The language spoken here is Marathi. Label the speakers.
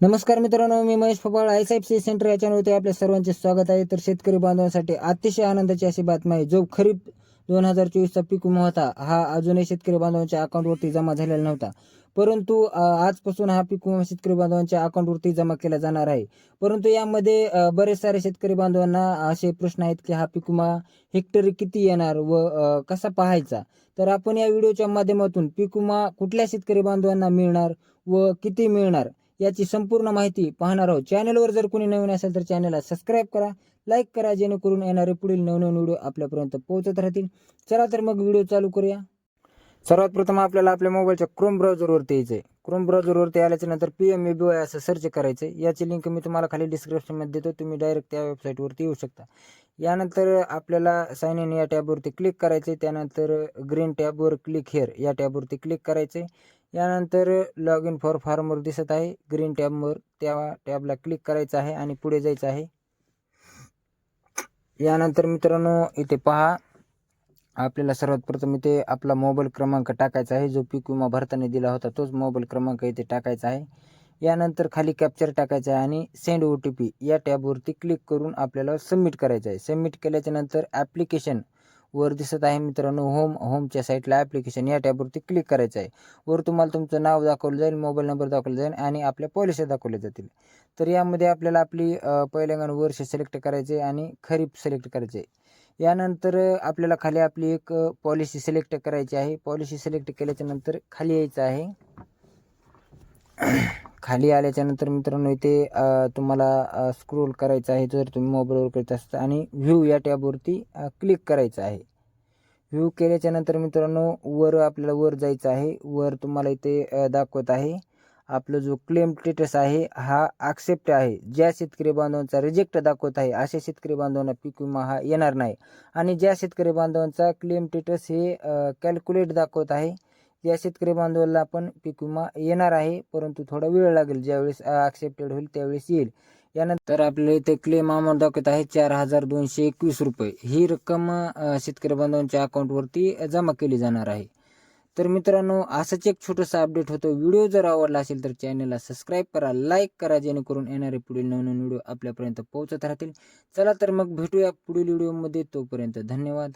Speaker 1: नमस्कार मित्रांनो मी Mahesh Phabal. I C centre या चॅनलवरती आपल्या सर्वांचे स्वागत आहे. तर शेतकरी बांधवांसाठी अतिशय आनंदाची अशी बातमी आहे. जो खरीप दोन हजार चोवीसचा पीक विमा होता हा अजूनही शेतकरी बांधवांच्या अकाउंटवरती जमा झालेला नव्हता. परंतु आजपासून हा पीक विमा शेतकरी बांधवांच्या अकाउंटवरती जमा केला जाणार आहे. परंतु यामध्ये बरेच सारे शेतकरी बांधवांना असे प्रश्न आहेत की हा पीक विमा हेक्टरी किती येणार व कसा पाहायचा? तर आपण या व्हिडिओच्या माध्यमातून पीक विमा कुठल्या शेतकरी बांधवांना मिळणार व किती मिळणार? याची संपूर्ण माहिती पाहणार आहोत. चॅनलवर जर कोणी नवीन असेल तर चॅनलला सबस्क्राईब करा लाईक करा जेणेकरून येणारे पुढील नवनवीन व्हिडिओ आपल्यापर्यंत पोहोचत राहतील. चला तर मग व्हिडिओ चालू करूया. सर्वात प्रथम आपल्याला आपल्या मोबाईलच्या क्रोम ब्राउझरवरती यायचं आहे क्रोम ब्राउझरवरती आल्याच्यानंतर P M A B Y असं सर्च करायचं आहे याची लिंक मी तुम्हाला खाली डिस्क्रिप्शनमध्ये देतो. तुम्ही डायरेक्ट त्या वेबसाईटवरती येऊ शकता. यानंतर आपल्याला साइन इन या टॅबवरती क्लिक करायचे त्यानंतर ग्रीन टॅबवर क्लिक हेअर या टॅबवरती क्लिक करायचे यानंतर लॉग इन फॉर फार्मवर दिसत आहे. ग्रीन टॅबवर त्या टॅबला क्लिक करायचं आहे आणि पुढे जायचं आहे. यानंतर मित्रांनो इथे पहा. आपल्याला सर्वात प्रथम इथे आपला मोबाईल क्रमांक टाकायचा आहे. जो पीक विमा भरताना दिला होता तोच मोबाईल क्रमांक इथे टाकायचा आहे. यानंतर खाली कॅप्चर टाकायचा आहे आणि सेंड ओ टी पी या टॅबवरती क्लिक करून आपल्याला सबमिट करायचं आहे. सबमिट केल्याच्यानंतर ॲप्लिकेशन वर दिसत आहे मित्रांनो. होम होमच्या साईटला ॲप्लिकेशन या टॅबवरती क्लिक करायचं आहे. वर तुम्हाला तुमचं नाव दाखवलं जाईल मोबाईल नंबर दाखवला जाईल आणि आपल्या पॉलिसी दाखवल्या जातील. तर यामध्ये आपल्याला आपली पहिल्यांदा वर्ष सिलेक्ट करायचे आणि खरीप सिलेक्ट करायचे यानंतर आपल्याला खाली आपली एक पॉलिसी सिलेक्ट करायची आहे. पॉलिसी सिलेक्ट केल्याच्यानंतर खाली यायचं आहे. खाली आल्याच्यानंतर मित्रांनो इथे तुम्हाला स्क्रोल करायचं आहे जर तुम्ही मोबाईलवर करत असता आणि व्ह्यू या टॅबवरती क्लिक करायचं आहे. व्ह्यू केल्याच्यानंतर मित्रांनो वर आपल्याला वर जायचं आहे. वर तुम्हाला इथे दाखवत आहे. आपलं जो क्लेम स्टेटस आहे हा ॲक्सेप्ट आहे. ज्या शेतकरी बांधवांचा रिजेक्ट दाखवत आहे अशा शेतकरी बांधवांना पीक विमा हा येणार नाही. आणि ज्या शेतकरी बांधवांचा क्लेम स्टेटस हे कॅल्क्युलेट दाखवत आहे या शेतकरी बांधवाला पण पीक विमा येणार आहे परंतु थोडा वेळ लागेल. ज्यावेळेस ॲक्सेप्टेड होईल त्यावेळेस येईल. यानंतर आपल्याला इथे क्लेम अमाऊंट दाखवत आहे चार हजार दोनशे एकवीस रुपये. ही रक्कम शेतकरी बांधवांच्या अकाउंटवरती जमा केली जाणार आहे. तर मित्रांनो असंच एक छोटंसं अपडेट होतं. व्हिडिओ जर आवडला असेल तर चॅनलला सबस्क्राईब करा लाईक करा जेणेकरून येणारे पुढील नवीन व्हिडिओ आपल्यापर्यंत पोहोचत राहतील. चला तर मग भेटूया पुढील व्हिडिओमध्ये. तोपर्यंत धन्यवाद.